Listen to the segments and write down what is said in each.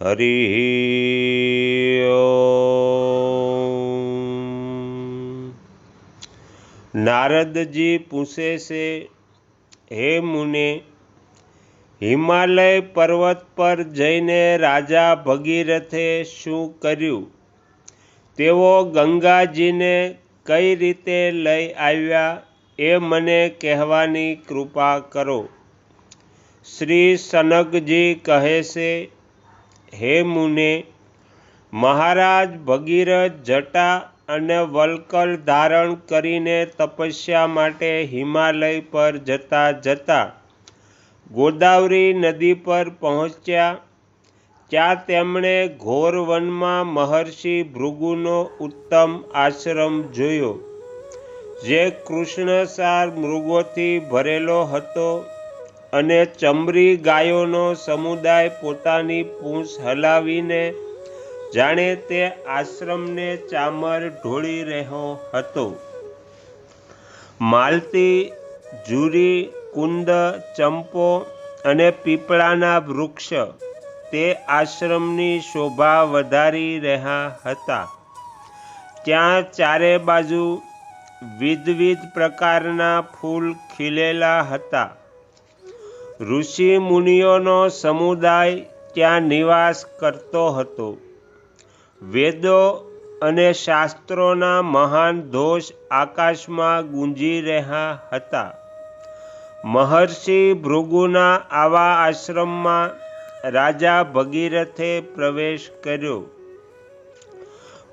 હરિ નારદજી પૂછે છે, હે મુને, હિમાલય પર્વત પર જઈને રાજા ભગીરથે શું કર્યું? તેઓ ગંગાજીને કઈ રીતે લઈ આવ્યા એ મને કહેવાની કૃપા કરો. શ્રી સનકજી કહે છે હે મુને, મહારાજ ભગીરથ, જટા અને વલ્કલ ધારણ કરીને તપસ્યા માટે હિમાલય પર જતા જતા ગોદાવરી નદી પર પહોંચ્યા, ત્યાં તેમણે ઘોર વનમાં મહર્ષિ ભૃગુનો ઉત્તમ આશ્રમ જોયો, જે કૃષ્ણસાર મૃગોથી ભરેલો હતો. અને ચમરી ગાયોનો સમુદાય પોતાની પૂંછ હલાવીને જાણે તે આશ્રમને ચામર ઢોળી રહ્યો હતો. માલતી, જુરી, કુંદ, ચંપો અને પીપળાના વૃક્ષ તે આશ્રમની શોભા વધારી રહ્યા હતા. ત્યાં ચારે બાજુ વિધવિધ પ્રકારના ફૂલ ખીલેલા હતા. ઋષિ મુનિઓનો સમુદાય ત્યાં નિવાસ કરતો હતો. વેદો અને શાસ્ત્રોના મહાન દોષ આકાશમાં ગુંજી રહ્યા હતા. મહર્ષિ ભૃગુના આવા આશ્રમમાં રાજા ભગીરથે પ્રવેશ કર્યો.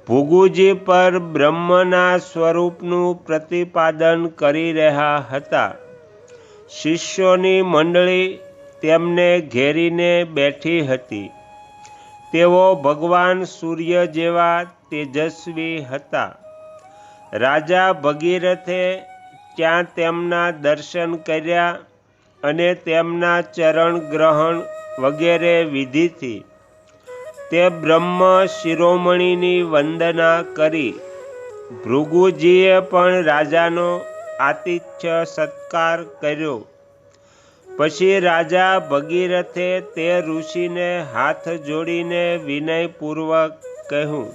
ભૃગુજી પર બ્રહ્મના સ્વરૂપનું પ્રતિપાદન કરી રહ્યા હતા. શિષ્યોની મંડળી તેમને ઘેરીને બેઠી હતી. તેઓ ભગવાન સૂર્ય જેવા તેજસ્વી હતા. રાજા ભગીરથે ત્યાં તેમના દર્શન કર્યા અને તેમના ચરણ ગ્રહણ વગેરે વિધિથી તે બ્રહ્મ શિરોમણીની વંદના કરી. ભૃગુજીએ પણ રાજાનો આતિથ્ય સત્કાર કર્યો. પછી રાજા ભગીરથે તે ઋષિને હાથ જોડીને વિનયપૂર્વક કહ્યું,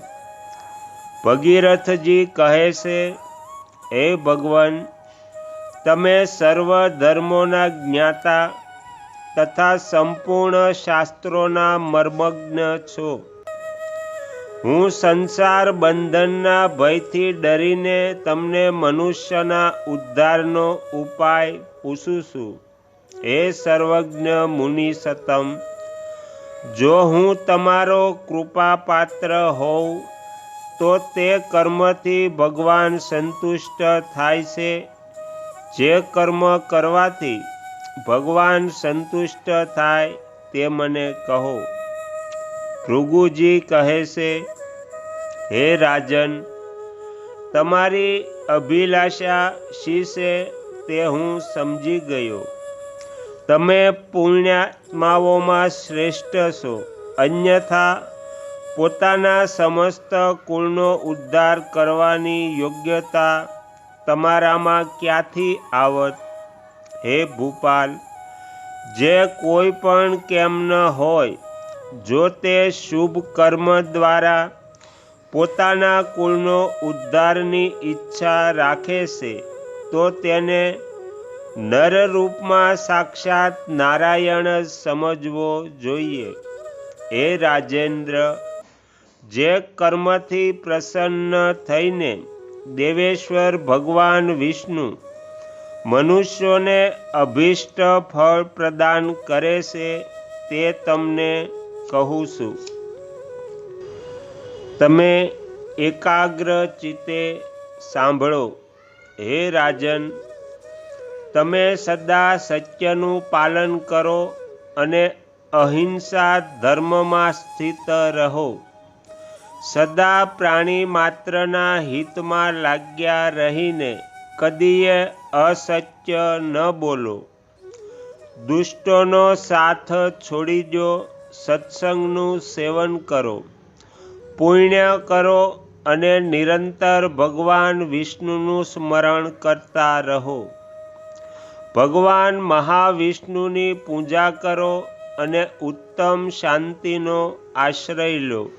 ભગીરથજી કહે છે, હે ભગવાન, તમે સર્વ ધર્મોના જ્ઞાતા તથા સંપૂર્ણ શાસ્ત્રોના મર્મજ્ઞ છો. હું સંસાર બંધનના ભયથી ડરીને તમને મનુષ્યના ઉદ્ધારનો ઉપાય પૂછું છું. હે સર્વજ્ઞ મુનિ સતમ, જો હું તમારો કૃપાપાત્ર હોઉં, તો તે કર્મથી ભગવાન સંતુષ્ટ થાય છે. જે કર્મ કરવાથી ભગવાન સંતુષ્ટ થાય તે મને કહો. ભૃગુજી કહે છે, હે રાજન, તમારી અભિલાષા શી છે તે હું સમજી ગયો. તમે પુણ્યાત્માઓમાં શ્રેષ્ઠ છો, અન્યથા પોતાના સમસ્ત કુળનો ઉદ્ધાર કરવાની યોગ્યતા તમારામાં ક્યાંથી આવત? હે ભૂપાલ, જે કોઈ પણ કેમ ન હોય જો તે શુભ કર્મ દ્વારા પોતાના કુળનો ઉદ્ધારની ઈચ્છા રાખે છે, તો તેને નર રૂપમાં સાક્ષાત નારાયણ સમજવો જોઈએ. હે રાજેન્દ્ર, જે કર્મથી પ્રસન્ન થઈને દેવેશ્વર ભગવાન વિષ્ણુ મનુષ્યોને અભિષ્ટ ફળ પ્રદાન કરે છે, તે તમને કહું છું. તમે એકાગ્ર ચિત્તે સાંભળો. હે રાજન, તમે સદા સત્યનું પાલન કરો અને અહિંસા ધર્મમાં સ્થિત રહો. સદા પ્રાણી માત્રના હિતમાં લાગ્યા રહીને કદીએ અસત્ય ન બોલો. દુષ્ટોનો સાથ છોડી દો સત્સંગનું સેવન કરો. પુણ્ય કરો અને નિરંતર ભગવાન વિષ્ણુનું સ્મરણ કરતા રહો. ભગવાન મહાવિષ્ણુની પૂજા કરો અને ઉત્તમ શાંતિનો આશ્રય લો.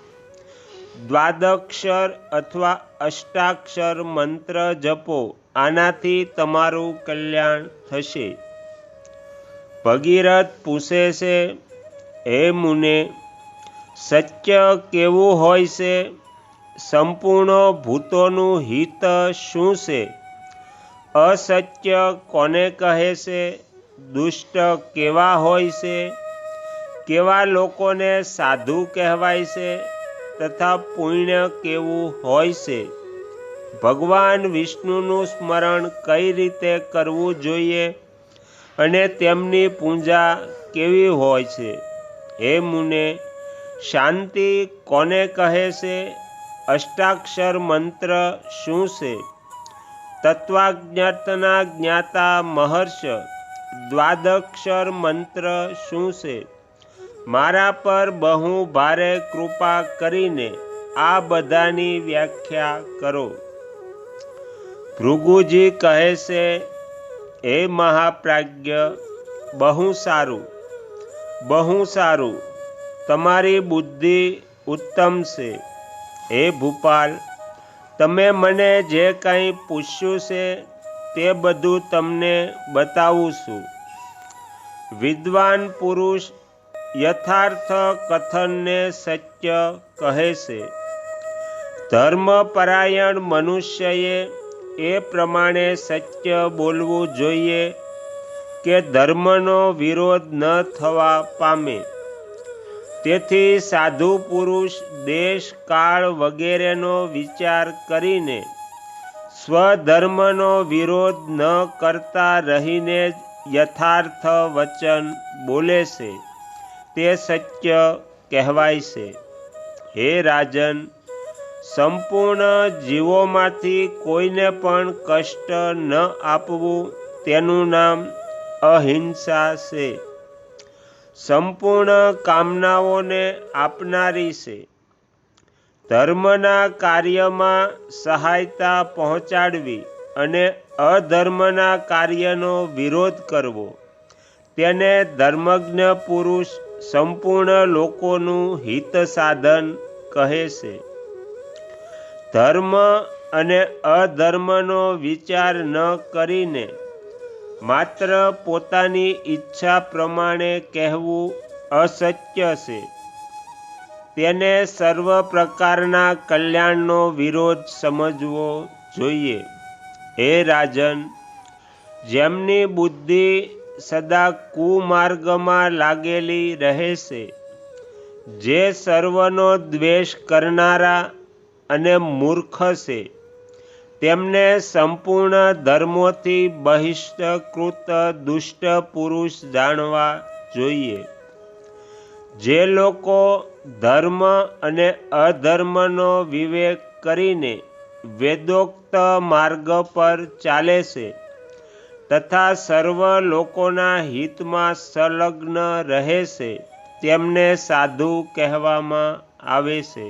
દ્વાદક્ષર અથવા અષ્ટાક્ષર મંત્ર જપો, આનાથી તમારું કલ્યાણ થશે. ભગીરથ પૂછે છે હે મુને, સત્ય કેવું હોય છે? સંપૂર્ણ ભૂતોનું હિત શું છે? અસત્ય કોને કહે છે? દુષ્ટ કેવા હોય છે? કેવા લોકોને સાધુ કહેવાય છે? તથા પુણ્ય કેવું હોય છે? ભગવાન વિષ્ણુનું સ્મરણ કઈ રીતે કરવું જોઈએ? અને તેમની પૂજા કેવી હોય છે? હે મુને, શાંતિ કોને કહે છે? અષ્ટાક્ષર મંત્ર શું છે? તત્વાજ્ઞાતના જ્ઞાતા મહર્ષ, દ્વાદક્ષર મંત્ર શું છે? મારા પર બહુ ભારે કૃપા કરીને આ બધાની વ્યાખ્યા કરો. ભૃગુજી કહે છે, હે મહાપ્રાજ્ઞ, બહુ સારું. બહુ સારું. તમારી બુદ્ધિ ઉત્તમ છે. હે ભૂપાલ, તમે મને જે કંઈ પૂછ્યું છે તે બધું તમને બતાવું છું. વિદ્વાન પુરુષ યથાર્થ કથનને સત્ય કહે છે. ધર્મપરાયણ મનુષ્યએ એ પ્રમાણે સત્ય બોલવું જોઈએ કે ધર્મનો વિરોધ ન થવા પામે. તેથી સાધુ પુરુષ દેશ કાળ વગેરેનો વિચાર કરીને સ્વધર્મનો વિરોધ ન કરતા રહીને યથાર્થ વચન બોલે છે. તે સત્ય કહેવાય છે. હે રાજન, સંપૂર્ણ જીવોમાંથી કોઈને પણ કષ્ટ ન આપવું તેનું નામ અહિંસા છે. સંપૂર્ણ કામનાઓને આપનારી છે. ધર્મના કાર્યમાં સહાયતા પહોંચાડવી અને અધર્મના કાર્યનો વિરોધ કરવો. તેને ધર્મજ્ઞ પુરુષ સંપૂર્ણ લોકોનું હિત સાધન કહે છે. ધર્મ અને અધર્મનો વિચાર ન કરીને માત્ર પોતાની ઈચ્છા પ્રમાણે કહેવું અસત્ય છે. તેને સર્વ પ્રકારના કલ્યાણનો વિરોધ સમજવો જોઈએ. હે રાજન, જેમની બુદ્ધિ સદા કુમાર્ગમાં લાગેલી રહે છે, જે સર્વનો દ્વેષ કરનારા અને મૂર્ખ છે. તેમને સંપૂર્ણ ધર્મોથી બહિષ્કૃત દુષ્ટ પુરુષ જાણવા જોઈએ. જે લોકો ધર્મ અને અધર્મનો વિવેક કરીને વેદોક્ત માર્ગ પર ચાલે છે તથા સર્વ લોકોના હિતમાં સંલગ્ન રહે છે, તેમને સાધુ કહેવામાં આવે છે.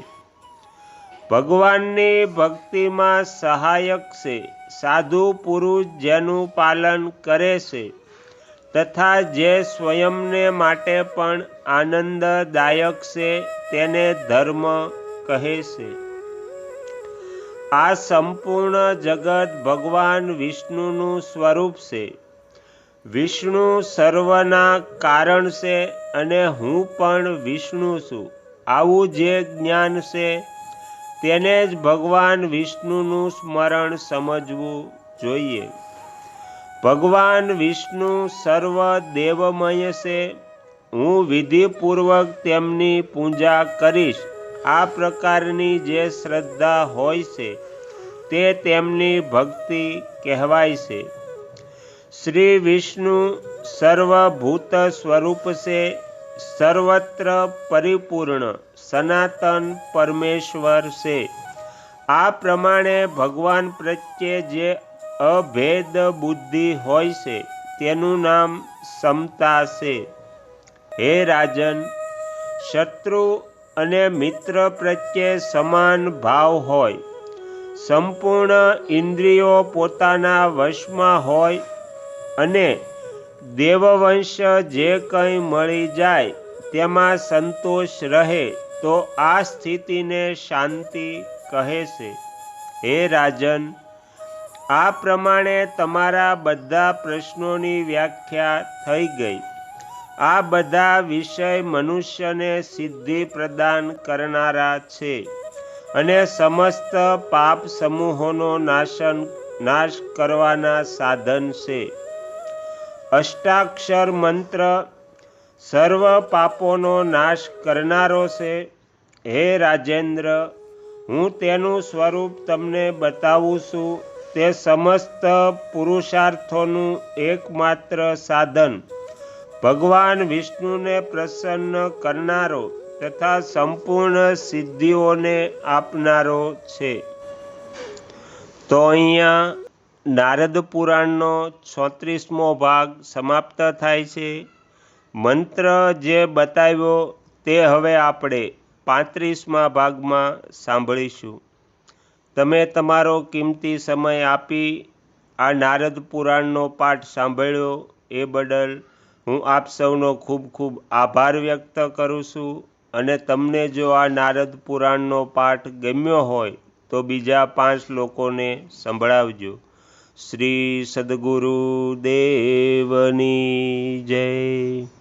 ભગવાનની ભક્તિમાં સહાયક છે. સાધુ પુરુષ જેનું પાલન કરે છે તથા જે સ્વયંને માટે પણ આનંદદાયક છે તેને ધર્મ કહે છે. આ સંપૂર્ણ જગત ભગવાન વિષ્ણુનું સ્વરૂપ છે. વિષ્ણુ સર્વના કારણ છે અને હું પણ વિષ્ણુ છું. આવું જે જ્ઞાન છે તેને જ ભગવાન વિષ્ણુનું સ્મરણ સમજવું જોઈએ. ભગવાન વિષ્ણુ સર્વ દેવમય છે. હું વિધિપૂર્વક તેમની પૂજા કરીશ. આ પ્રકારની જે શ્રદ્ધા હોય છે, તે તેમની ભક્તિ કહેવાય છે. શ્રી વિષ્ણુ સર્વભૂત સ્વરૂપ છે, સર્વત્ર પરિપૂર્ણ. સનાતન પરમેશ્વર છે. આ પ્રમાણે ભગવાન પ્રત્યે જે અભેદ બુદ્ધિ હોય છે, તેનું નામ સમતા છે. હે રાજન, શત્રુ અને મિત્ર પ્રત્યે સમાન ભાવ હોય. સંપૂર્ણ ઇન્દ્રિયો પોતાના વશમાં હોય અને દેવવંશ જે કંઈ મળી જાય, તેમાં સંતોષ રહે. તો આ સ્થિતિને શાંતિ કહે છે. હે રાજન, આ પ્રમાણે તમારા બધા પ્રશ્નોની વ્યાખ્યા થઈ ગઈ. આ બધા વિષય મનુષ્યને સિદ્ધિ પ્રદાન કરનારા છે અને સમસ્ત પાપ સમૂહોનો નાશન, નાશ કરવાના સાધન છે. અષ્ટાક્ષર મંત્ર સર્વ પાપોનો નાશ કરનારો છે. હે રાજેન્દ્ર, હું તેનું સ્વરૂપ તમને બતાવું છું. તે સમસ્ત પુરુષાર્થોનું એકમાત્ર સાધન. ભગવાન વિષ્ણુને પ્રસન્ન કરનારો તથા સંપૂર્ણ સિદ્ધિઓને આપનારો છે. તો અહીંયા નારદ પુરાણનો ચોત્રીસમો ભાગ સમાપ્ત થાય છે. મંત્ર જે બતાવ્યો તે હવે આપણે પાંત્રીસમા ભાગમાં સાંભળીશું. તમે તમારો કિંમતી સમય આપી આ નારદ પુરાણનો પાઠ સાંભળ્યો એ બદલ હું આપ સૌનો ખૂબ ખૂબ આભાર વ્યક્ત કરું છું અને તમને જો આ નારદ પુરાણનો પાઠ ગમ્યો હોય તો બીજા પાંચ લોકોને સંભળાવજો. શ્રી સદગુરુ દેવની જય.